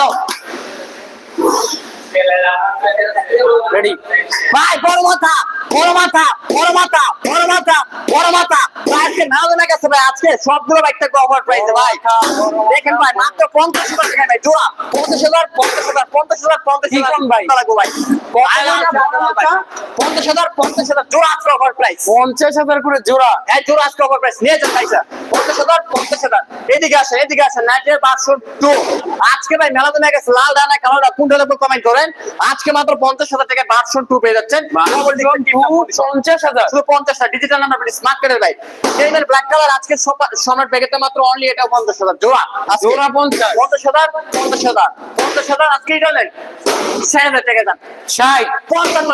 দাও। রেডি ভাই বড় মাথা। বড় মাথা বড় মাথা বড় মাথা বড় মাথা আজকে না জানা গেছে ভাই আজকে সবগুলো বাইক থাকবে অফার প্রাইসে ভাই দেখেন ভাই মাত্র পঞ্চাশ হাজার টাকা ভাই জোড়া পঞ্চাশ হাজার পঞ্চাশ হাজার পঞ্চাশ হাজার পঞ্চাশ হাজার ভাই? লাগবে ভাই ভাই, ভাই, বড় মাথা, পঞ্চাশ হাজার পঞ্চাশ হাজার জোড়া আজকে অফার প্রাইস পঞ্চাশ হাজার করে জোড়া হ্যাঁ জোড়া আজকে অফার প্রাইস নিয়ে যান ভাইসা পঞ্চাশ হাজার পঞ্চাশ হাজার এদিকে আসেন এদিকে আসেন নাইটের টু আজকে ভাই মেলা দিনে লাল ডানা কোনটা কমেন্ট করেন আজকে মাত্র পঞ্চাশ হাজার টাকা পাঁচশো টু পেয়ে যাচ্ছেন পঞ্চাশ হাজার। শুধু পঞ্চাশ হাজার। ডিজিটাল নাম্বার স্মার্ট কার্ডের ভাই এইবার ব্ল্যাক কালার আজকে সমার প্যাকেটটা মাত্র অনলি এটা পঞ্চাশ হাজার। জোড়া আজকে। জোড়া পঞ্চাশ। পঞ্চাশ হাজার পঞ্চাশ হাজার। পঞ্চাশ হাজার আজকেই জানেন ষাট হাজার টাকা দাম ষাট। পঞ্চান্ন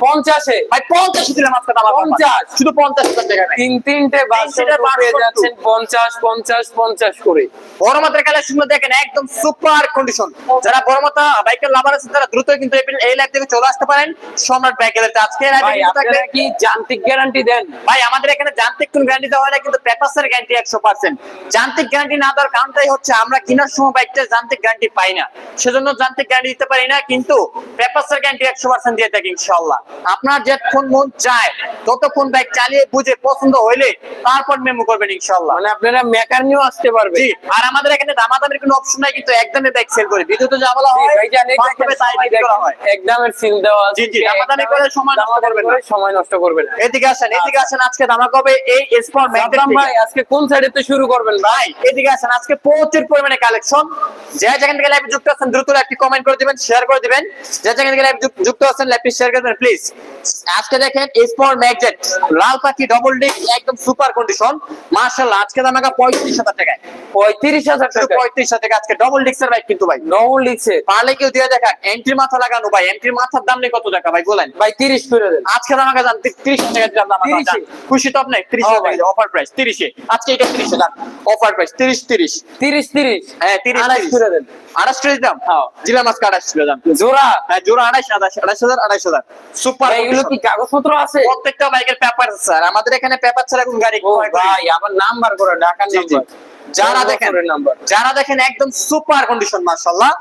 পঞ্চাশে। ভাই পঞ্চাশ দিলাম আজকে দাম পঞ্চাশ। শুধু পঞ্চাশ হাজার টাকা তিন তিনটে পেয়ে যাচ্ছেন পঞ্চাশ পঞ্চাশ পঞ্চাশ করে। বড় মাত্রার কালেকশন দেখেন একদম সুপার কন্ডিশন যারা বড় মাত্রা বাইকের লাভার আছেন তারা দ্রুত কিন্তু এই- লাইভ থেকে চলে আসতে পারেন। সম্রাট বাইকের আজকে আপনারা কি যান্ত্রিক গ্যারান্টি দেন? ভাই আমাদের এখানে যান্ত্রিক কোন গ্যারান্টি দেওয়া হয় না কিন্তু পেপারসের গ্যারান্টি একশো পার্সেন্ট যান্ত্রিক গ্যারান্টি না দেওয়ার কারণটাই হচ্ছে আমরা কেনার সময় বাইকটা যান্ত্রিক গ্যারান্টি পাই না। সেজন্য যান্ত্রিক গ্যারান্টি দিতে পারি না কিন্তু পেপারসের গ্যারান্টি একশো পার্সেন্ট দিয়ে থাকি ইনশাল্লাহ আপনার যতক্ষণ মন চায় ততক্ষণ বাইক চালিয়ে বুঝে পছন্দ হইলে তারপর মেমো করবেন ইনশাল্লাহ মানে আপনারা মেকার নিয়েও আসতে পারবে জি আর আমাদের এখানে দামাদামের কোনো অপশন নাই কিন্তু একদমে বাইক সেল করে। বিদ্যুৎ যা বলা হয় একদমের সিল দেওয়া জি, জি, দামাদামি করে সময় নষ্ট করবেন সময় নষ্ট করবেন এদিকে আসেন এদিকে আসেন আজকে দামা কবে এই স্পট সাদ্দাম ভাই আজকে কোন সাইডে শুরু করবেন ভাই? ভাই এদিকে আসেন আজকে প্রচুর পরিমাণে কালেকশন যে যেখান থেকে লাইভে যুক্ত আছেন দ্রুত একটি কমেন্ট করে দিবেন শেয়ার করে দিবেন। যে যেখান থেকে লাইভে যুক্ত আছেন লাইভটি শেয়ার করে দিবেন প্লিজ আজকে দেখেন স্পট ম্যাগজেট লাল পাখি ডবল ডিক একদম সুপার কন্ডিশন মার্শাল্লাহ আজকে দাম আগা পঁয়ত্রিশ হাজার টাকায়। পঁয়ত্রিশ হাজার শুধু টাকা পঁয়ত্রিশ হাজার টাকা আজকে ডবল ডিক্সের বাইক কিন্তু ভাই। নবল লিখছে পারলে কেউ দিয়ে দেখা এন্ট্রি মাথা লাগানো ভাই এন্ট্রি মাথার দাম নেই কত টাকা ভাই বলেন। ভাই তিরিশ করে দেন। আজকে দাম আগা জান তিরিশ টাকা দাম খুশি তো আপনি? তিরিশ অফার প্রাইস তিরিশে। আজকে এটা তিরিশে দাম অফার প্রাইস তিরিশ তিরিশ। তিরিশ তিরিশ। হ্যাঁ তিরিশ আড়াইশ করে দেন। আড়াইশ করে দিতাম। জিলা মাছকে আড়াইশ করে দাম জোড়া? হ্যাঁ জোড়া আড়াইশ আড়াইশ আড়াইশ হাজার আড়াইশ হাজার। সুপার এগুলো কি কাগজপত্র আছে? প্রত্যেকটা বাইকের পেপার স্যার আমাদের এখানে পেপার ছাড়া এখন গাড়ি ভাই আবার নাম্বার করে ঢাকার। নাম্বার যারা দেখেন যারা দেখেন একদম সুপার কন্ডিশন মার্শাল্লাহ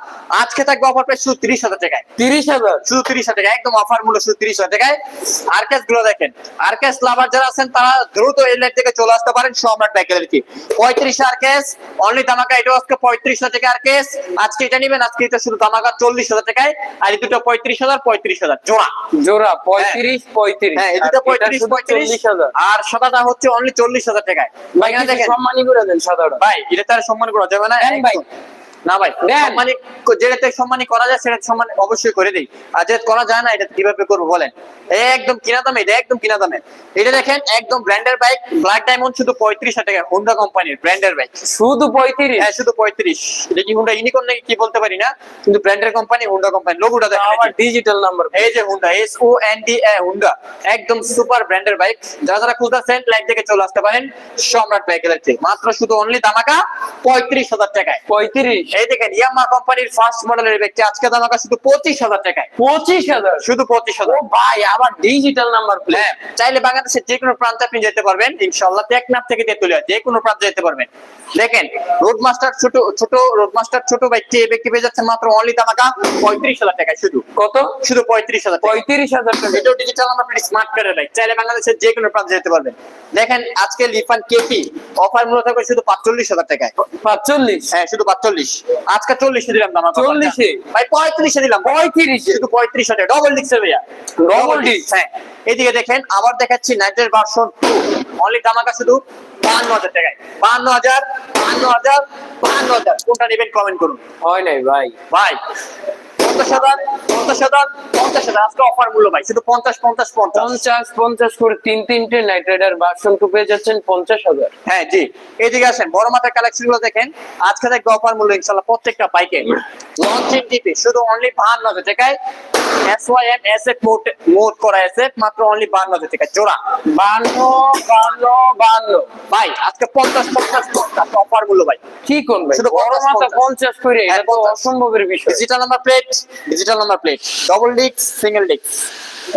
আজকে থাকবে অফার প্রাইস শুধু তিরিশ হাজার টাকায়। তিরিশ হাজার? শুধু তিরিশ হাজার টাকা একদম অফার মূল্য শুধু তিরিশ হাজার টাকায়। আরকেসগুলো দেখেন আরকেস লাভার যারা আছেন তারা দ্রুত এই লাইট থেকে চলে আসতে পারেন সম্রাট বাইকের কি পঁয়ত্রিশ আরকেস অনলি দামাকা এটা আজকে পঁয়ত্রিশ হাজার টাকা আরকেস আজকে এটা নিবেন আজকে এটা শুধু চল্লিশ হাজার টাকায়। আর এই দুটো পঁয়ত্রিশ হাজার পঁয়ত্রিশ হাজার জোড়া। জোড়া পঁয়ত্রিশ পঁয়ত্রিশ। হ্যাঁ এই দুটো এটা পঁয়ত্রিশ শুধু পঁয়ত্রিশ। চল্লিশ হাজার। আর সাদাটা হচ্ছে অনলি চল্লিশ হাজার টাকায়। ভাই দেখেন সম্মানই করে দেন সাদাটা। ভাই এটা তার সম্মান করা যাবে না ভাই। না ভাই। সম্মানী যেটাতে সম্মানী করা যায় সেটা সম্মান অবশ্যই করে দিই। আর যেটা করা যায় না এটা কীভাবে করব বলেন? একদম কিনা দামে এটা একদম কিনা দামে। এটা দেখেন একদম ব্র্যান্ডের বাইক ব্ল্যাক ডায়মন্ড শুধু পঁয়ত্রিশ টাকা হোন্ডা কোম্পানির ব্র্যান্ডের বাইক। শুধু পঁয়ত্রিশ? হ্যাঁ শুধু পঁয়ত্রিশ। এটা কি হোন্ডা ইউনিকর্ন নাকি কি বলতে পারি না? কিন্তু ব্র্যান্ডের কোম্পানি হোন্ডা কোম্পানি লোগোটা দেখেন। আবার ডিজিটাল নাম্বার এই যে Honda S O N D A Honda একদম সুপার ব্র্যান্ডের বাইক। যারা যারা খুঁজতেছেন লাইন থেকে চলে আসতে পারেন। সম্রাট বাইকের থেকে। মাত্র শুধু অনলি দামাকা পঁয়ত্রিশ হাজার টাকায়। পঁয়ত্রিশ? এই দেখেন ইয়ামা কোম্পানির ফার্স্ট মডেলের ব্যক্তি। আজকে দামাকা শুধু পঁচিশ হাজার টাকায়। পঁচিশ হাজার? শুধু পঁচিশ হাজার। ভাই আবার ডিজিটাল নাম্বার প্লেট চাইলে বাংলাদেশের যে কোনো প্রান্তে আপনি যেতে পারবেন। ইনশাল্লাহ টেকনাফ থেকে তেতুলিয়া যে কোনো প্রান্তে যেতে পারবেন। দেখেন রোড মাস্টার ছোট ছোট রোড মাস্টার ছোট ব্যক্তি এই ব্যক্তি পেয়ে যাচ্ছেন মাত্র অনলি দামাকা পঁয়ত্রিশ হাজার টাকায় শুধু। কত? শুধু পঁয়ত্রিশ হাজার পঁয়ত্রিশ হাজার টাকা। এটাও ডিজিটাল প্রিন্ট স্মার্ট কার্ডের বাইক চাইলে বাংলাদেশের যে কোনো প্রান্তে যেতে পারবেন। দেখেন আজকে লিফান কেপি অফার মূল্য থাকবে শুধু পাঁচচল্লিশ হাজার টাকায়। পাঁচচল্লিশ? হ্যাঁ শুধু পাঁচচল্লিশ। আজকে চল্লিশে দিলাম দাম চল্লিশে? ভাই পঁয়ত্রিশে দিলাম। পঁয়ত্রিশে? শুধু পঁয়ত্রিশ হাজার। ডবল ডিক্সের ভাইয়া। Double disc? হ্যাঁ। এদিকে দেখেন আবার দেখাচ্ছি নাইটের ভার্সন টু অনলি দামাকা শুধু বান্ন হাজার টাকায়। বান্ন হাজার বান্ন হাজার বান্ন হাজার। কোনটা নেবেন কমেন্ট করুন। হয় নাই ভাই। ভাই পঞ্চাশ হাজার পঞ্চাশ হাজার পঞ্চাশ হাজার। আজকে অফার মূল্য ভাই শুধু পঞ্চাশ পঞ্চাশ পঞ্চাশ। পঞ্চাশ পঞ্চাশ করে তিন তিনটে নাইট রাইডার ভার্সন টু পেয়ে যাচ্ছেন পঞ্চাশ হাজার। হ্যাঁ জি। এদিকে আসেন বড় মাথার কালেকশনগুলো দেখেন। আজকে দেখবে অফার মূল্য ইনশাল্লাহ প্রত্যেকটা বাইকে লঞ্চিং টিপি শুধু অনলি বাহান্ন হাজার টাকায় এস ওয়াই মোড মোড করা মাত্র অনলি বান্ন হাজার টাকা জোড়া। বান্ন বান্ন বান্ন। ভাই আজকে পঞ্চাশ পঞ্চাশ পঞ্চাশ। অফার মূল্য ভাই। কি শুধু বড় মাথা পঞ্চাশ। পঞ্চাশ করে হ্যাঁ, এটা তো অসম্ভবের বিষয়। Digital number plate digital number plate double disc single disc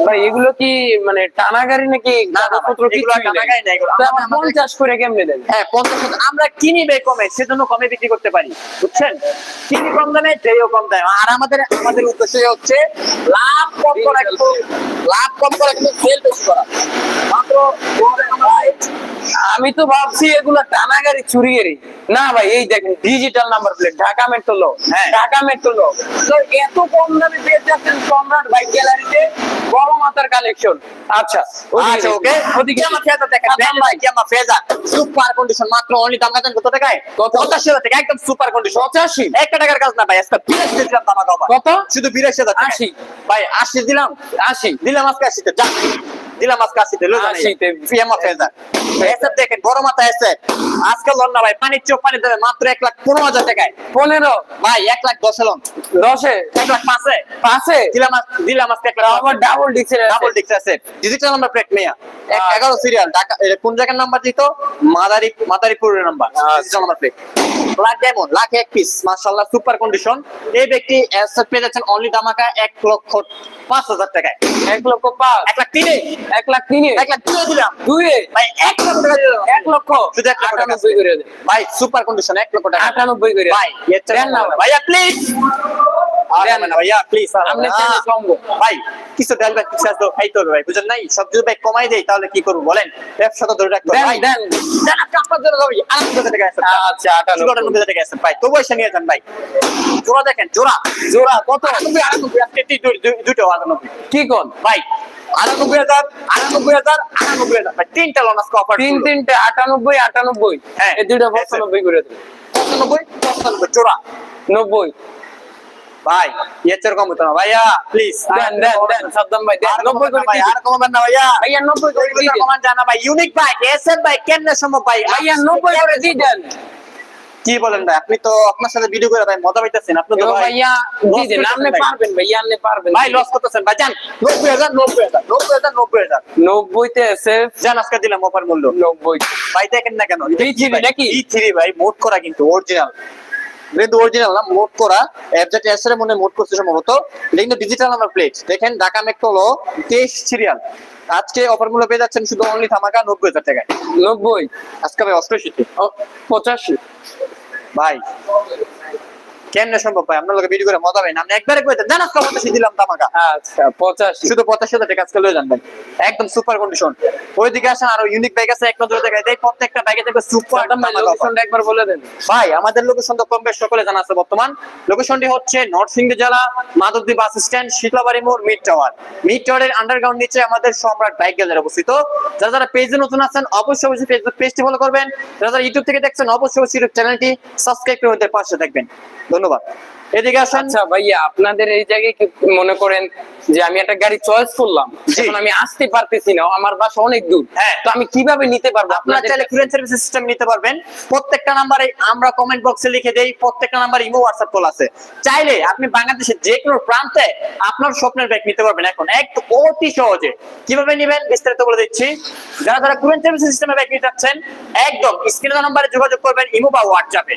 ভাই এগুলো কি মানে টানা গাড়ি নাকি কাগজপত্র ভাই, এগুলো কিছুই টানা গাড়ি না, এগুলো পঞ্চাশ করে কেমনে দেন? হ্যাঁ পঞ্চাশ আমরা কিনি বে কমে সেজন্য কমে বিক্রি করতে পারি। বুঝছেন? কিনি কম দামে যেও কম দামে। আর আমাদের আমাদের উদ্দেশ্য হচ্ছে লাভ কম করা একটু লাভ কম করা কিন্তু সেল বেশি করা। মাত্র আমি তো ভাবছি এগুলো টানা গাড়ি চুরি গাড়ি। না ভাই এই দেখেন digital number plate Dhaka metro লো। হ্যাঁ। ঢাকা মেট্রো লো। তো এত কম দামে পেয়ে যাচ্ছেন সম্রাট বাইক গ্যালারিতে বড় কালেকশন আচ্ছা আচ্ছা ওকে। ওদিকে আমার ফেজার দেখেন। ব্র্যান্ড ভাই কি আমার ফেজার সুপার কন্ডিশন মাত্র অনলি দাম জানেন কত টাকায়? কত? পঁচাশি হাজার টাকা একদম সুপার কন্ডিশন পঁচাশি? একটা টাকার কাজ না ভাই আজকে বিরাশি দিলাম দাম কত? শুধু বিরাশি হাজার টাকা। আশি। ভাই আশি দিলাম। আশি। দিলাম আজকে আশিতে যা। দিলাম আজকে আশিতে লো আশিতে। ফিয়ামা এসব দেখেন বড় মাথা এসে আজকে লন না ভাই পানির চোখ পানি দেবে মাত্র এক লাখ পনেরো হাজার টাকায়। পনেরো? ভাই এক লাখ দশ লন। দশে? এক লাখ পাঁচে। পাঁচে? দিলাম দিলাম আজকে এক লাখ আবার ডাবল ডিক্সের ডাবল ডিক্স আছে। ডিজিটাল নাম্বার প্লেট মেয়া। এগারো সিরিয়াল ঢাকা কোন জায়গার নাম্বার দিত? মাদারি মাদারীপুরের number digital number plate black diamond lakh এক পিস মাশাআল্লাহ সুপার কন্ডিশন এই ব্যক্তি অ্যাসেট পেয়ে যাচ্ছেন অনলি দামাকা এক লক্ষ পাঁচ হাজার টাকায়। এক লক্ষ পাঁচ। এক লাখ তিনে। এক লাখ তিনে এক লাখ তিনে দিলাম। দুয়ে? ভাই এক লক্ষ টাকা দিলাম। এক লক্ষ? শুধু এক লক্ষ আটানব্বই করে ভাই সুপার কন্ডিশন এক লক্ষ টাকা। আটানব্বই করে ভাই দেন না ভাইয়া প্লিজ ভাইয়া প্লিজ ভাই কিছু ডাল ভাই কিছু আসতো খাইতে হবে ভাই বুঝেন নাই? সব যদি ভাই কমাই দেই তাহলে কি করব বলেন? ব্যবসা তো ধরে রাখতে ভাই দেন। দেন আপনার জন্য যাব আটানব্বই টাকা আছে আচ্ছা আটানব্বই। চুয়াত্তর হাজার টাকা আছে ভাই তবু এসে নিয়ে যান ভাই। জোড়া দেখেন জোড়া। জোড়া কত? আটানব্বই আটানব্বই দুটো আটানব্বই। কি কোন? ভাই আটানব্বই হাজার আটানব্বই হাজার আটানব্বই হাজার। তিনটা লোন আজকে অফার তিন তিনটে আটানব্বই আটানব্বই। হ্যাঁ। এই দুইটা পঁচানব্বই করে দেন পঁচানব্বই পঁচানব্বই জোড়া নব্বই। ভাই এর চেয়ে কম হতো না। ভাইয়া প্লিজ দেন দেন দেন সাদ্দাম ভাই দেন। নব্বই করে ভাই আর কমাবেন না ভাইয়া। ভাইয়া নব্বই করে দিয়ে কমান জানা ভাই। ইউনিক বাইক এসএফ বাইক কেমনে সম্ভব ভাই? ভাইয়া নব্বই করে দিয়ে দেন। কি বলেন ভাই? আপনি তো আপনার সাথে ভিডিও করে ভাই মজা পাইতেছেন। আপনি তো ভাই ভাইয়া করতেছেন আপনি পারবেন ভাইয়া আপনি পারবেন। ভাই লস করতেছেন। ভাই জান নব্বই হাজার নব্বই হাজার নব্বই হাজার নব্বই হাজার। নব্বইতে এসে জান আজকে দিলাম অফার মূল্য। নব্বই। ভাই দেখেন না কেন V3 নাকি? ই থ্রি ভাই মোট করা কিন্তু অরিজিনাল কিন্তু অরিজিনাল না মোট করা এফজেড এস মনে মোট করছে সম্ভবত। এটা কিন্তু ডিজিটাল নাম্বার প্লেট দেখেন ঢাকা মেট্রো হলো তেইশ সিরিয়াল আজকে অফার মূল্য পেয়ে যাচ্ছেন শুধু অনলি ধামাকা নব্বই হাজার টাকায়। নব্বই? আজকে ভাই অষ্টআশিতে পঁচাশি। ভাই কেমনে সম্ভব ভাই আপনার ভিডিও করে মজা পাই না। আপনি একবারে কইতে দেন আজকে পঁচাশি দিলাম ধামাকা। আচ্ছা পঁচাশি। শুধু পঁচাশি হাজার টাকা আজকে লয়ে একদম সুপার কন্ডিশন ওইদিকে আসেন আরও ইউনিক বাইক আছে এক নজর দেখায় দেয় প্রত্যেকটা বাইকে সুপার লোকেশনটা একবার বলে দেন। ভাই আমাদের লোকেশন তো কম বেশ সকলে জানা আছে বর্তমান। লোকেশনটি হচ্ছে নরসিংদী জেলা মাধবদী বাস স্ট্যান্ড শীতলাবাড়ি মোড় মিড টাওয়ার মিড টাওয়ারের আন্ডারগ্রাউন্ড নিচে আমাদের সম্রাট বাইক গ্যালারি অবস্থিত। যারা যারা পেজে নতুন আছেন অবশ্যই অবশ্যই ফেসবুক পেজটি ফলো করবেন। যারা যারা ইউটিউব থেকে দেখছেন অবশ্যই ইউটিউব চ্যানেলটি সাবস্ক্রাইব করে ওদের পাশে থাকবেন। ধন্যবাদ। lá. এদিকে আসেন। আচ্ছা ভাইয়া আপনাদের এই জায়গায় কি মনে করেন যে আমি একটা গাড়ি চয়েস করলাম? এখন আমি আসতে পারতেছি না আমার বাসা অনেক দূর। হ্যাঁ। তো আমি কীভাবে নিতে পারব? আপনারা চাইলে কুরিয়ার সার্ভিস সিস্টেম নিতে পারবেন। প্রত্যেকটা নাম্বারে আমরা কমেন্ট বক্সে লিখে দেই প্রত্যেকটা নাম্বার ইমো হোয়াটসঅ্যাপ কল আছে। চাইলে আপনি বাংলাদেশের যে কোনো প্রান্তে আপনার স্বপ্নের ব্যাগ নিতে পারবেন এখন এক অতি সহজে। কীভাবে নেবেন? বিস্তারিত বলে দিচ্ছি। যারা যারা কুরিয়ার সার্ভিস সিস্টেমে ব্যাগ নিতে চাচ্ছেন একদম স্ক্রিনে নাম্বারে যোগাযোগ করবেন ইমো বা হোয়াটসঅ্যাপে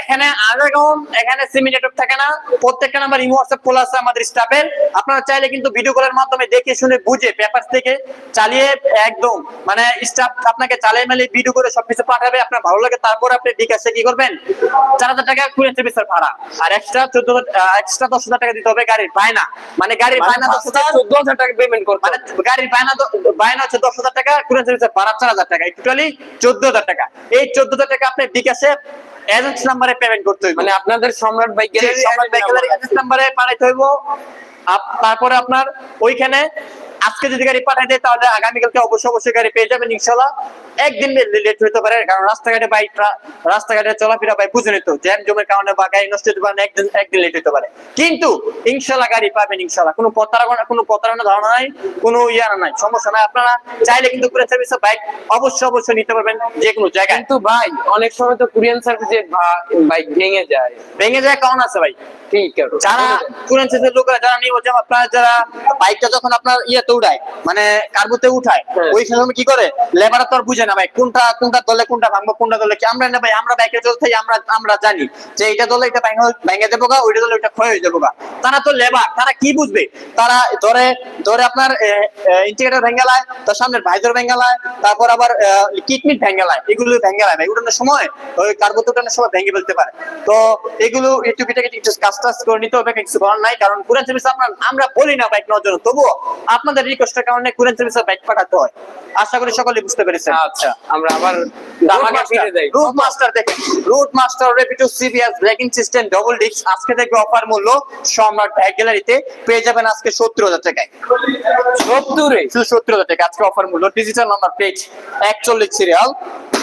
এখানে আন্ডারগ্রাউন্ড এখানে সিমি নেটওয়ার্ক থাকে না প্রত্যেকটা নাম্বার ইমো হোয়াটসঅ্যাপ খোলা আছে আমাদের স্টাফের আপনারা চাইলে কিন্তু ভিডিও কলের মাধ্যমে দেখে শুনে বুঝে পেপার থেকে চালিয়ে একদম মানে স্টাফ আপনাকে চালিয়ে মেলে ভিডিও করে সবকিছু পাঠাবে আপনার ভালো লাগে তারপর আপনি বিকাশে কি করবেন? চার হাজার টাকা কুড়ি সার্ভিসের ভাড়া। আর এক্সট্রা চোদ্দ এক্সট্রা দশ হাজার টাকা দিতে হবে গাড়ির বায়না। মানে গাড়ির বায়না দশ হাজার চোদ্দ হাজার টাকা পেমেন্ট করতে মানে গাড়ির বায়না বায়না হচ্ছে দশ হাজার টাকা কুড়ি সার্ভিসের ভাড়া চার হাজার টাকা। টোটালি চোদ্দ হাজার টাকা। এই চোদ্দ হাজার টাকা আপনি বিকাশে এজেন্ট নাম্বারে পেমেন্ট করতে হইব। মানে আপনাদের সম্রাট বাইক সম্রাট সবাই ব্যাকেলারি এজেন্ট নাম্বারে পাঠাইতে হইব। তারপরে আপনার ওইখানে আজকে যদি গাড়ি পাঠাই দেয় তাহলে আগামীকালকে অবশ্যই অবশ্যই গাড়ি পেয়ে যাবেন ইনশাল্লাহ একদিন লেট হতে পারে কারণ রাস্তাঘাটে বাইক রাস্তাঘাটে চলাফেরা ভাই বুঝে নিত জ্যাম জমের কারণে বা গাড়ি নষ্ট হতে পারে একদিন একদিন লেট হতে পারে। কিন্তু ইনশাল্লাহ গাড়ি পাবেন ইনশাল্লাহ কোনো প্রতারণা কোনো প্রতারণা ধারণা নাই কোনো ইয়ার নাই সমস্যা নাই। আপনারা চাইলে কিন্তু কুরিয়ার সার্ভিসে বাইক অবশ্যই অবশ্যই নিতে পারবেন যে কোনো জায়গায়। কিন্তু ভাই অনেক সময় তো কুরিয়ান সার্ভিসে বাইক ভেঙে যায়। ভেঙে যায় কারণ আছে ভাই। ঠিক আছে। যারা কুরিয়ান সার্ভিসের লোকেরা যারা নিয়ে যারা বাইকটা যখন আপনার ইয়েতে উঠায় মানে কার্বোতে উঠায়। ওই সময় কি করে? লেবার তো আর বুঝে না ভাই কোনটা কোনটা দলে কোনটা ভাঙবো কোনটা দলে কি? আমরা না ভাই আমরা বাইকে চলতে আমরা আমরা জানি যে এটা দলে এটা ভেঙে ভেঙে দেবো গা ওইটা দলে ওইটা ক্ষয় হয়ে যাব গা। তারা তো লেবার তারা কি বুঝবে? তারা ধরে ধরে আপনার ইন্টিগ্রেটর ভেঙ্গালায় তার সামনের ভাইজর ভেঙ্গালায় তারপর আবার কিডনিট ভেঙ্গালায় এগুলো ভেঙ্গালায় ভাই। উঠানোর সময় ওই কার্বোতে উঠানোর সময় ভেঙে ফেলতে পারে। তো এগুলো একটু কেটে কেটে একটু কাজ টাজ করে নিতে হবে কিছু করার নাই কারণ সার্ভিস আপনার আমরা বলি না বাইক নেওয়ার জন্য তবুও আপনাদের রিকোয়েস্টের কারণে কুরেন সার্ভিসে বাইক পাঠাতে হয়। আশা করি সকলে বুঝতে পেরেছেন। আচ্ছা আমরা আবার দামাকে ফিরে যাই। রুট মাস্টার দেখেন। Route master রেপিটো CBS braking system double disc আজকে থেকে অফার মূল্য সম্রাট ব্যাগ গ্যালারিতে পেয়ে যাবেন আজকে টাকায়। সত্তরে? শুধু সত্তর হাজার টাকা আজকে অফার মূল্য। ডিজিটাল নাম্বার পেজ একচল্লিশ সিরিয়াল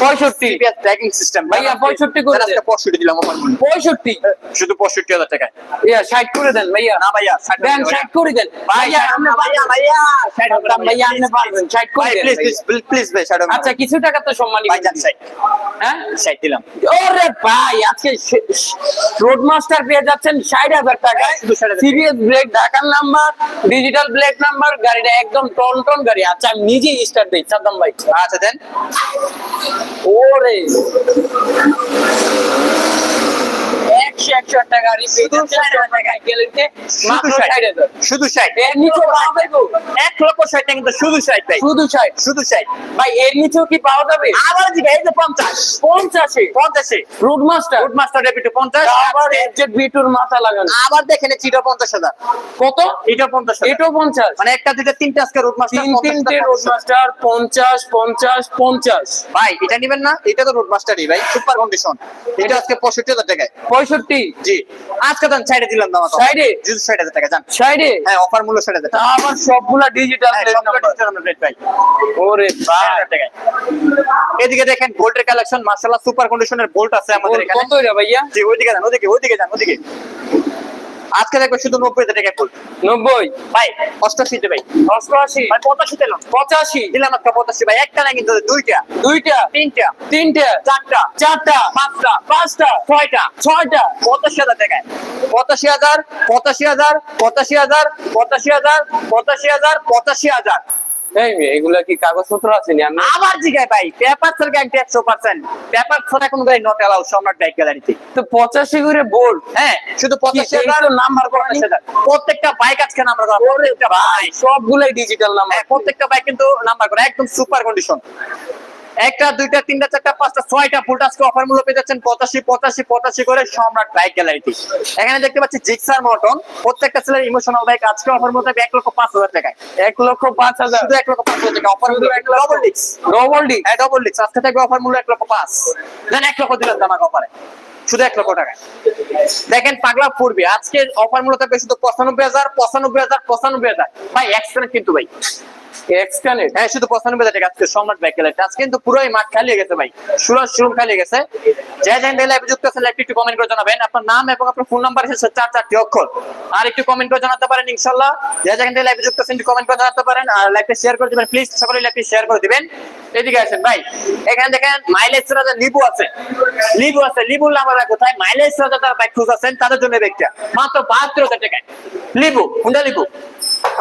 পঁয়ষট্টি। সিবিএস ব্রেকিং সিস্টেম ভাইয়া, 65 করে আজকে দেন। পঁয়ষট্টি দিলাম অফার মূল্য। পঁয়ষট্টি? শুধু পঁয়ষট্টি হাজার টাকায়। ইয়া ষাট করে দেন ভাইয়া। না ভাইয়া ষাট দেন টাকা ষাট করে দেন। ভাইয়া, ভাইয়া, ভাইয়া, ষাট হবে না, আপনি পারবেন ষাট করে প্লিজ প্লিজ প্লিজ ভাই ষাট হবে না। আচ্ছা কিছু টাকা তো সম্মানী ভাই যান ষাট হ্যাঁ? ষাট দিলাম। ওরে ভাই আজকে রোড মাস্টার পেয়ে যাচ্ছেন ষাট হাজার টাকায়। শুধু 60,000 সিরিয়াস ব্রেক ঢাকার নাম্বার ডিজিটাল ব্রেক নাম্বার গাড়িটা একদম টন টন গাড়ি। আচ্ছা আমি নিজেই স্টার্ট দিই সাদ্দাম ভাই। আচ্ছা দেন। ওরে। একশো একশো একটা শুধু যাচ্ছেন 60,000 টাকায় গেলেতে মাত্র ষাট। ষাট হাজার। শুধু ষাট। এর নিচেও পাওয়া যাবে এক লক্ষ ষাট টাকা কিন্তু শুধু ষাট ভাই। শুধু ষাট। শুধু ষাট। ভাই এর নিচেও কি পাওয়া যাবে? আবার দিবে এই যে পঞ্চাশ। পঞ্চাশে? পঞ্চাশে। রোড মাস্টার রুট মাস্টার ডেবিটু পঞ্চাশ। আবার এফজেড বিটুর মাথা লাগানো। আবার দেখেন চিটা পঞ্চাশ হাজার। কত? এটা পঞ্চাশ। এটাও পঞ্চাশ। মানে একটা দুইটা তিনটা আজকে রুট মাস্টার তিন তিনটে রোড মাস্টার পঞ্চাশ পঞ্চাশ পঞ্চাশ। ভাই এটা নিবেন না এটা তো রুট মাস্টারই ভাই। সুপার কন্ডিশন এটা আজকে পঁয়ষট্টি হাজার টাকায়। পঁয়ষট্টি জি। আজকে দেন সাইডে দিলাম দাম Side যদি ষাট হাজার টাকা যান। সাইডে হ্যাঁ অফার মূল্য ষাট হাজার আবার সবগুলা ডিজিটাল হ্যাঁ, ভাই। ওরে টাকায়। এদিকে দেখেন বোল্টের কালেকশন মার্শাল্লাহ সুপার কন্ডিশনের বোল্ট আছে আমাদের এখানে। কত ভাইয়া? জি ওইদিকে যান ওদিকে ওইদিকে যান ওদিকে। আজকে দেখবে শুধু নব্বই হাজার টাকা বোল্ট নব্বই? ভাই অষ্টাশিতে ভাই। অষ্টআশি ভাই পঁচাশিতে না। পঁচাশি? দিলাম একটা পঁচাশি ভাই একটা না কিন্তু দুইটা। দুইটা? তিনটা। তিনটা? চারটা। চারটা? পাঁচটা। পাঁচটা? ছয়টা? ছয়টা। পঁচাশি হাজার টাকায়। পঁচাশি হাজার পঁচাশি হাজার পঁচাশি হাজার পঁচাশি হাজার পঁচাশি হাজার পঁচাশি হাজার। এগুলা কি কাগজপত্র আছে নি? আবার জিগায় ভাই পেপার ছাড়া গ্যারান্টি একশো পার্সেন্ট। পেপার ছাড়া কোনো গাড়ি নট অ্যালাউ সম্রাট বাইক গ্যালারিতে। তো পঁচাশি করে বোল্ট হ্যাঁ শুধু পঁচাশি এই নাম্বার করা পঁচাশি নেই। প্রত্যেকটা বাইক আজকে নাম্বার করা। প্রত্যেকটা ভাই সবগুলাই ডিজিটাল নাম্বার হ্যাঁ, প্রত্যেকটা বাইক কিন্তু নাম্বার করা একদম সুপার কন্ডিশন একটা দুইটা তিনটা চারটা পাঁচটা ছয়টা ফুল টাচকে অফার মূল্য পেয়ে যাচ্ছেন পঁচাশি পঁচাশি পঁচাশি করে সম্রাট বাইক গ্যালারিতে এখানে দেখতে পাচ্ছি জিক্সার মটন প্রত্যেকটা ছেলের ইমোশনাল বাইক আজকে অফার মূল্য এক লক্ষ পাঁচ হাজার টাকায়। এক লক্ষ পাঁচ হাজার। শুধু এক লক্ষ পাঁচ হাজার টাকা। অফার মূল্য ডবল ডিক্স ডবল ডি হ্যাঁ ডবল ডিক্স আজকে থাকবে অফার মূল্য এক লক্ষ পাঁচ। দেন এক লক্ষ দিলেন দামাক অফারে শুধু এক লক্ষ টাকায়। দেখেন পাগলা পড়বে আজকে অফার মূল্য থাকবে শুধু পঁচানব্বই হাজার পঁচানব্বই হাজার পঁচানব্বই হাজার। ভাই এক্সপ্রেস কিন্তু ভাই। এক্সকানেট হ্যাঁ শুধু পঁচানব্বই টাকা আজকে সম্রাট ব্যাক গেলারিতে আজকে কিন্তু পুরোই মাঠ খালি গেছে ভাই। সুরজ শোরুম খালি গেছে। যে যেন লাইভে যুক্ত আছে লাইভটি একটু কমেন্ট করে জানাবেন। আপনার নাম এবং আপনার ফোন নাম্বার এসেছে চার চারটি অক্ষর। আর একটু কমেন্ট করে জানাতে পারেন, ইনশাল্লাহ। যে থেকে লাইভে যুক্ত আছেন কমেন্ট করে জানাতে পারেন। আর লাইভটা শেয়ার করে দিবেন। প্লিজ সকলে লাইভটি শেয়ার করে দিবেন। এদিকে আসেন ভাই। এখানে দেখেন, মাইলেজ রাজা লিবু আছে। লিবু আছে। লিবুর নাম্বার কোথায়? মাইলেজ রাজা তার বাইক খুঁজ আছেন, তাদের জন্য ব্যাগটা মাত্র বাহাত্তর হাজার টাকায়। Livo, Honda Livo.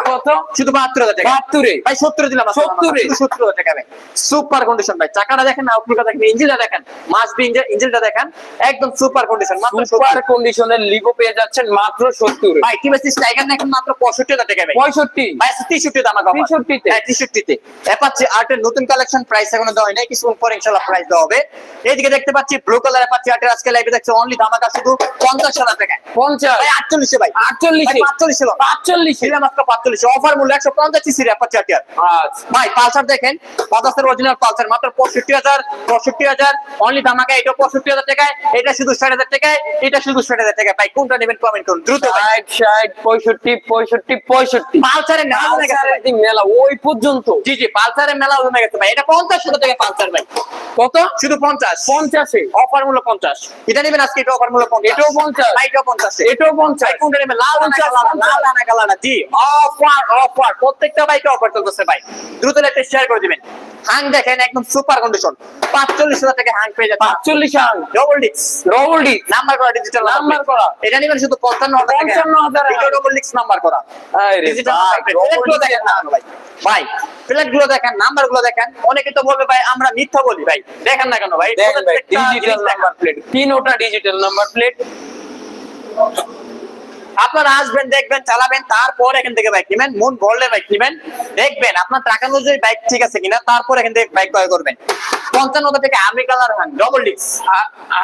কত? শুধু বাহাত্তর হাজার টাকা। বাহাত্তরে? ভাই সত্তর দিলাম সত্তরে? সত্তর হাজার টাকা ভাই সুপার কন্ডিশন ভাই। চাকাটা দেখেন আউটলুকটা দেখেন ইঞ্জিনটা দেখেন। মাস বি ইঞ্জিনটা দেখেন। একদম সুপার কন্ডিশন মাত্র সুপার কন্ডিশনের লিভো পেয়ে যাচ্ছেন মাত্র সত্তর। ভাই টিএমএসি টাইগার দেখেন মাত্র পঁয়ষট্টি হাজার টাকা ভাই। পঁয়ষট্টি। ভাই তেষট্টি দাম আমার 63 হ্যাঁ তেষট্টি অ্যাপাচি আর্টের নতুন কালেকশন প্রাইস এখনও দেওয়া হয় নাই কিছুক্ষণ পর ইনশাল্লাহ প্রাইস দেওয়া হবে। এইদিকে দেখতে পাচ্ছি ব্লু কালার অ্যাপাচি আর্টের আজকে লাইভে দেখছে অনলি ধামাকা শুধু পঞ্চাশ হাজার টাকা পঞ্চাশ। ভাই আটচল্লিশে ভাই। আটচল্লিশে। আটচল্লিশে আজকে পাঁচচল্লিশ অফার মূল্য একশো পঞ্চাশ সিসির অ্যাপাচার আচ্ছা। ভাই পালসার দেখেন পঞ্চাশের অরিজিনাল পালসার মাত্র পঁয়ষট্টি হাজার পঁয়ষট্টি হাজার অনলি ধামাকা এটা পঁয়ষট্টি হাজার টাকায় এটা শুধু ষাট হাজার টাকায় এটা শুধু ষাট হাজার টাকায়। ভাই কোনটা নেবেন কমেন্ট করুন দ্রুত ষাট ষাট পঁয়ষট্টি পঁয়ষট্টি পঁয়ষট্টি। পালসারের মেলা ওই পর্যন্ত। জি জি পালসারের মেলা জমে গেছে ভাই। এটা পঞ্চাশ হাজার টাকা পালসার ভাই। কত? শুধু পঞ্চাশ। পঞ্চাশে। অফার মূল্য পঞ্চাশ। এটা নেবেন আজকে এটা অফার মূল্য পঞ্চাশ। এটাও 50 এটাও পঞ্চাশ। এটাও পঞ্চাশ। কোনটা নেবেন? লাল না 50, কালা লাল না জি অফার অফার। প্রত্যেকটা বাইকে অফার চলতেছে ভাই। দ্রুত একটা শেয়ার করে দিবেন। হাং দেখেন একদম সুপার কন্ডিশন পাঁচচল্লিশ হাজার টাকা হাং পেয়ে যাচ্ছে পাঁচচল্লিশ আং ডবল ডিক্স ডবল ডি নাম্বার করা ডিজিটাল Number করা। এটা নেবেন শুধু পঞ্চান্ন হাজার টাকা 55,000 ডবল ডিক্স নাম্বার করা। ডিজিটাল দেখেন না। ভাই। ভাই প্লেটগুলো দেখেন নাম্বারগুলো দেখেন। অনেকে তো বলবে ভাই আমরা মিথ্যা বলি ভাই। দেখেন না কেন ভাই ডিজিটাল নাম্বার প্লেট তিনোটা ডিজিটাল নাম্বার প্লেট আপনারা আসবেন দেখবেন চালাবেন তারপর এখান থেকে বাইক নেবেন মন ভরলে বাইক নেবেন। দেখবেন আপনার টাকা অনুযায়ী বাইক ঠিক আছে কিনা তারপর এখান থেকে বাইক ক্রয় করবেন। পঞ্চান্ন থেকে আর্মি কালার হান ডবল ডিক্স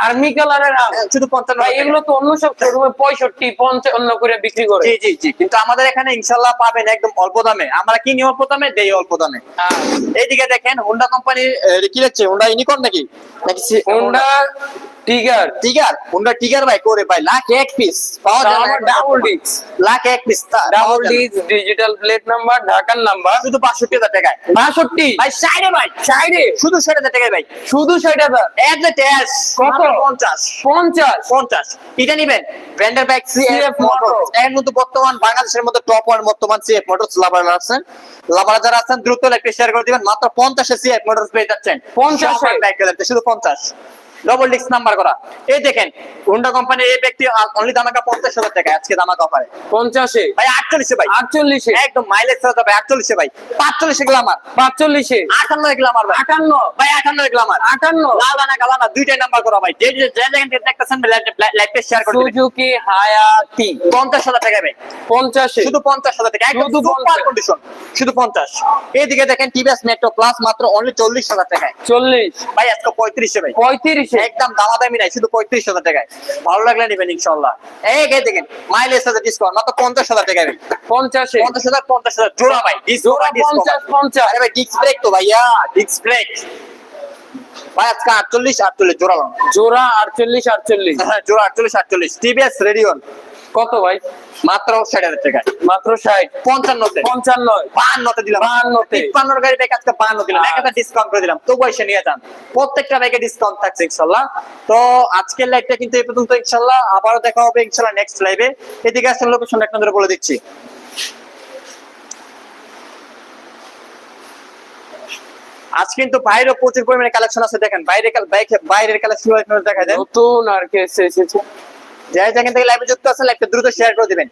আর্মি কালারের শুধু পঞ্চান্ন এগুলো তো অন্য সব শোরুমে পঁয়ষট্টি পঞ্চান্ন করে বিক্রি করে। জি জি জি কিন্তু আমাদের এখানে ইনশাল্লাহ পাবেন একদম অল্প দামে। আমরা কিনি অল্প দামে দেই অল্প দামে। হ্যাঁ। এইদিকে দেখেন হোন্ডা কোম্পানির কি লাগছে হোন্ডা ইউনিকর্ন নাকি? নাকি হোন্ডা টিগার টিগার হোন্ডা টিগার ভাই করে ভাই লাখ এক পিস পাওয়া না ডাবল লাখ এক piece double digital plate number ঢাকার নাম্বার শুধু টাকায়। ভাই সাইডে ভাই সাইডে শুধু টাকায় ভাই। শুধু এট দ্য কত? পঞ্চাশ। পঞ্চাশ। পঞ্চাশ। এটা নিবেন? ব্র্যান্ডের বাইক সিএফ মোটরস এর মধ্যে বর্তমান বাংলাদেশের মধ্যে টপ ওয়ান বর্তমান সিএফ মোটরস লাভার আছেন। লাভার যারা আছেন দ্রুত একটা শেয়ার করে দিবেন। মাত্র পঞ্চাশে সিএফ মোটরস পেয়ে যাচ্ছেন। 50 এ? শুধু পঞ্চাশ। ডবল ডিস্ক নাম্বার করা। এই দেখেন হোন্ডা কোম্পানির এই ব্যক্তি অনলি দামাকা পঞ্চাশ হাজার টাকা আজকে দামাকা অফারে পঞ্চাশে? ভাই আটচল্লিশে ভাই। আটচল্লিশে? একদম মাইলেজ ছাড়া যাবে আটচল্লিশে ভাই। পাঁচচল্লিশে গ্লামার পাঁচচল্লিশে? আটান্ন গ্লামার ভাই। আটান্ন? ভাই আটান্ন? গ্লামার আটান্ন লালানা গালানা দুইটাই নাম্বার করা ভাই। যে যে যে জায়গা থেকে দেখতেছেন লাইভে শেয়ার করে সুজুকি হায়াতি পঞ্চাশ হাজার টাকা ভাই। পঞ্চাশে? শুধু পঞ্চাশ হাজার টাকা একদম শুধু সুপার কন্ডিশন শুধু পঞ্চাশ। এইদিকে দেখেন টিভিএস মেট্রো প্লাস মাত্র অনলি চল্লিশ হাজার টাকায়। চল্লিশ? ভাই আজকে পঁয়ত্রিশে ভাই। পঁয়ত্রিশে? একদম দামাদামি নাই শুধু পঁয়ত্রিশ হাজার টাকায়। ভালো লাগলে নিবেন ইনশাল্লাহ এই দেখেন মাইলেজ হাজার ডিসকাউন্ট মাত্র পঞ্চাশ হাজার টাকায় পঞ্চাশ। পঞ্চাশ হাজার পঞ্চাশ হাজার জোড়া ভাই পঞ্চাশ পঞ্চাশ। আরে ভাই ডিস্ক ব্রেক তো ভাইয়া ডিস্ক ব্রেক ভাই আজকে আটচল্লিশ আটচল্লিশ জোড়া জোড়া আটচল্লিশ আটচল্লিশ। হ্যাঁ জোড়া আটচল্লিশ আটচল্লিশ। টিভিএস রেডিয়ন কত ভাই? মাত্র ষাট হাজার টাকায় মাত্র ষাট। পঞ্চান্নতে পঞ্চান্ন। বাহান্নতে দিলাম। বাহান্নতে। তিপ্পান্নর গাড়ি ব্যাগ আজকে বাহান্ন দিলাম। এক হাজার ডিসকাউন্ট করে দিলাম। তবু এসে নিয়ে যান। প্রত্যেকটা ব্যাগে ডিসকাউন্ট থাকছে ইনশাল্লাহ। তো আজকের লাইভটা কিন্তু এই পর্যন্ত ইনশাল্লাহ। আবারও দেখা হবে ইনশাল্লাহ নেক্সট লাইভে এদিকে আসলে লোকেশন এক নজরে বলে দিচ্ছি। আজ কিন্তু বাইরে প্রচুর পরিমাণে কালেকশন আছে দেখেন। বাইরে বাইরে বাইরের কালেকশন দেখা যায় নতুন আর কে এসেছে। যাই যেখান থেকে লাইভে যুক্ত আছেন লাইভটা দ্রুত শেয়ার করে দিবেন।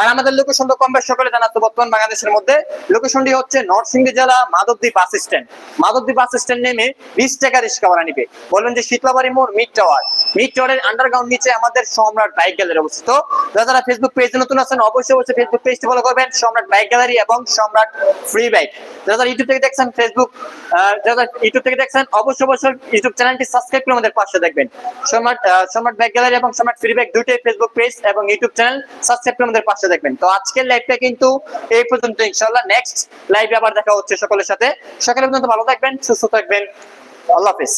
আর আমাদের লোকেশন তো কম বেশ সকলে জানাতো বর্তমান বাংলাদেশের মধ্যে। লোকেশনটি হচ্ছে নরসিংদী জেলা Madhabdi bus stand Madhabdi bus stand নেমে বিশ টাকা রিক্সা ভাড়া নিবে। বলবেন যে শীতলাবাড়ি মোড় মিড টাওয়ার। মিড টাওয়ারের আন্ডারগ্রাউন্ড নিচে আমাদের সম্রাট বাইক গ্যালারি অবস্থিত। যারা ফেসবুক পেজে নতুন আছেন, অবশ্যই অবশ্যই ফেসবুক পেজটি ফলো করবেন। সম্রাট বাইক গ্যালারি এবং সম্রাট ফ্রি বাইক যারা ইউটিউব থেকে দেখছেন ফেসবুক যারা ইউটিউব থেকে দেখছেন, অবশ্যই অবশ্যই ইউটিউব চ্যানেলটি সাবস্ক্রাইব করে আমাদের পাশে দেখবেন। সম্রাট সম্রাট বাইক গ্যালারি এবং সম্রাট ফ্রি বাইক দুটোই ফেসবুক পেজ এবং ইউটিউব চ্যানেল সাবস্ক্রাইব করে আমাদের পাশে দেখবেন। তো আজকের লাইভটা কিন্তু এই পর্যন্ত ইনশাল্লাহ নেক্সট লাইভে আবার দেখা হচ্ছে সকলের সাথে। সকালে পর্যন্ত ভালো থাকবেন, সুস্থ থাকবেন। আল্লাহ হাফিজ।